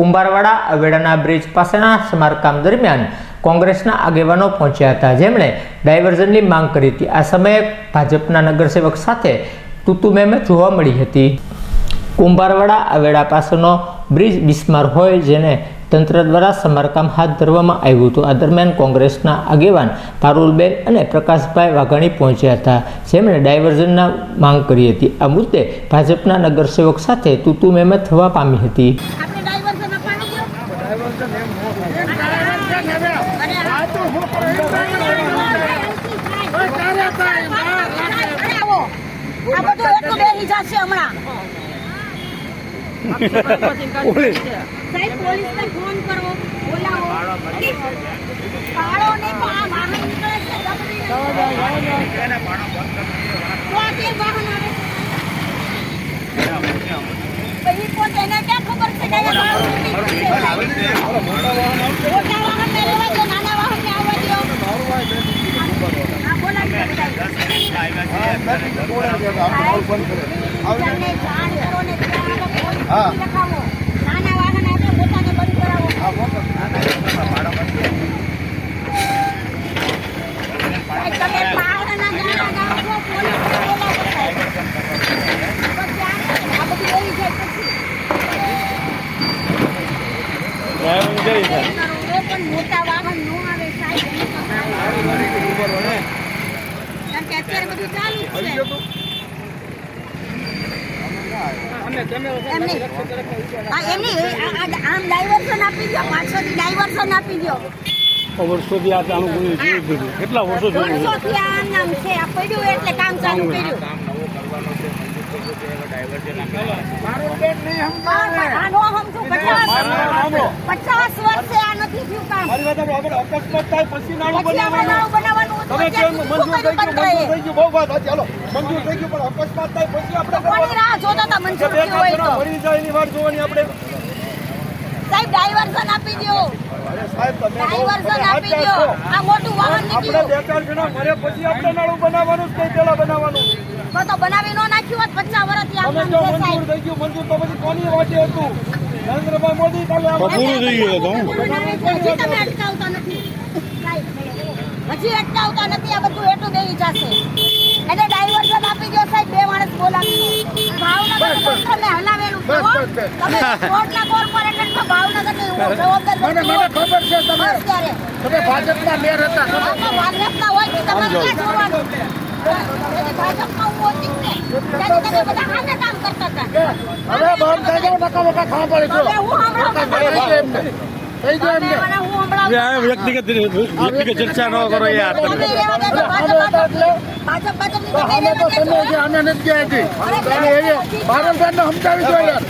Kumbharwada, અવેડાના bridge પાસેના સમારકામ દરમિયાન કોંગ્રેસના આગેવાનો પહોંચ્યા હતા. જેમણે ડાયવર્ઝનની માંગ કરી હતી. આ સમયે ભાજપના નગરસેવક સાથે તુતુમેમે જોવા મળી હતી. કુંભારવાડા, અવેડા પાસેનો બ્રિજ બિસ્માર હોય જેને તંત્ર દ્વારા સમારકામ હાથ ધરવામાં આવ્યું હતું. આ દરમિયાન કોંગ્રેસના આગેવાન પારુલબેન અને પ્રકાશભાઈ વાઘાણી પહોંચ્યા હતા, જેમણે ડાયવર્ઝનના માંગ કરી હતી. આ મુદ્દે ભાજપના નગરસેવક સાથે તુતુમેમે થવા પામી હતી. દો. આ બધું એટલું બેસી જશે હમણાં. સાહેબ પોલીસને ફોન કરો. બોલાવો. કાળો નહીં પણ આ વાહન નીકળે છે દબડીને. તો આ તે વાહન આવે? છે. તો ઈ પોતે એને ક્યાં ખબર છે કે અહીંયા વાહન નીકળે છે, સાહેબ? મોટા વાહનને રહેવા દો, નાના વાહનને આવવા દો. હા, બોલાવી દો, બીજાને જાણ કરો ને ત્યાં આગળ પોલીસ લખાવો. નાના વાહન આવે, મોટાને બંધ કરાવો. સાહેબ, તમે પાવડાના ગાળા ગાઓ છો, પોલીસને બોલાવો, સાહેબ. પછી આ આ બધું એવી જાય પછી. એ પણ મોટા વાહન નો આવે સાહેબ એની તો સાહેબ. કારણ કે અત્યારે બધું ચાલુ જ છે. વર્ષોથી આ ચાલુ કર્યું બધું. કેટલા વર્ષો જોયું વર્ષોથી નામ છે. આ પડ્યું એટલે કામ ચાલુ કર્યું. પચાસ વર્ષે આ નથી થયું કામ મારી વાત આપણે અકસ્માત થાય પછી નાણું બનાવવાનું. નાણું બનાવવાનું હતું, તમે કેમ મંજૂર થઈ ગયું મંજૂર થઈ ગયું બહુ વાત સાચી. હાલો મંજૂર થઈ ગયું પણ અકસ્માત થાય પછી આપણે કોની રાહ જોતા હતા મંજૂર થયું હોય તો? મરી જાય એની વાત જોવાની આપણે. સાહેબ ડાયવર્ઝન આપી દો અરે સાહેબ તમે ડાયવર્ઝન આપી દો આ મોટું વાહન આપણે બે ચાર જણા મરે પછી આપણે નાણું બનાવવાનું જ પેલા બનાવવાનું. તો તો બનાવી નો નાખ્યું હોત પચાસ વર્ષથી આમ તમે નામ મંજૂર થઈ ગયું મંજૂર તો પછી કોની વાટે હતું? નરેન્દ્રભાઈ મોદી કાલે પૂરું થઈ ગયું તમે અટકાવતા નથી. હજી અટકાવતા નથી આ બધું એટલું બેસી જશે. એટલે ડાયવર્ઝન આપી દો સાહેબ બે માણસ બોલાવી ભાવનગર તમે હલાવેલું. તમે કોર્ટના કોર્પોરેટરમાં ભાવનગરની હું જવાબદાર મને મને ખબર છે તમે. તમે ભાજપના મેયર હતા ભાજપના હોય તો તમારે ક્યાં જોવાનું? હવે બંધ થઈ જાવ નકા નકા ખાવા પડે છો થઈ ગયો એમને વ્યક્તિગત વ્યક્તિગત ચર્ચા ન કરો યાર અમે તો દેજો. અમે નથી ગયા અને એવી ભારતભાઈને સમજાવી યાર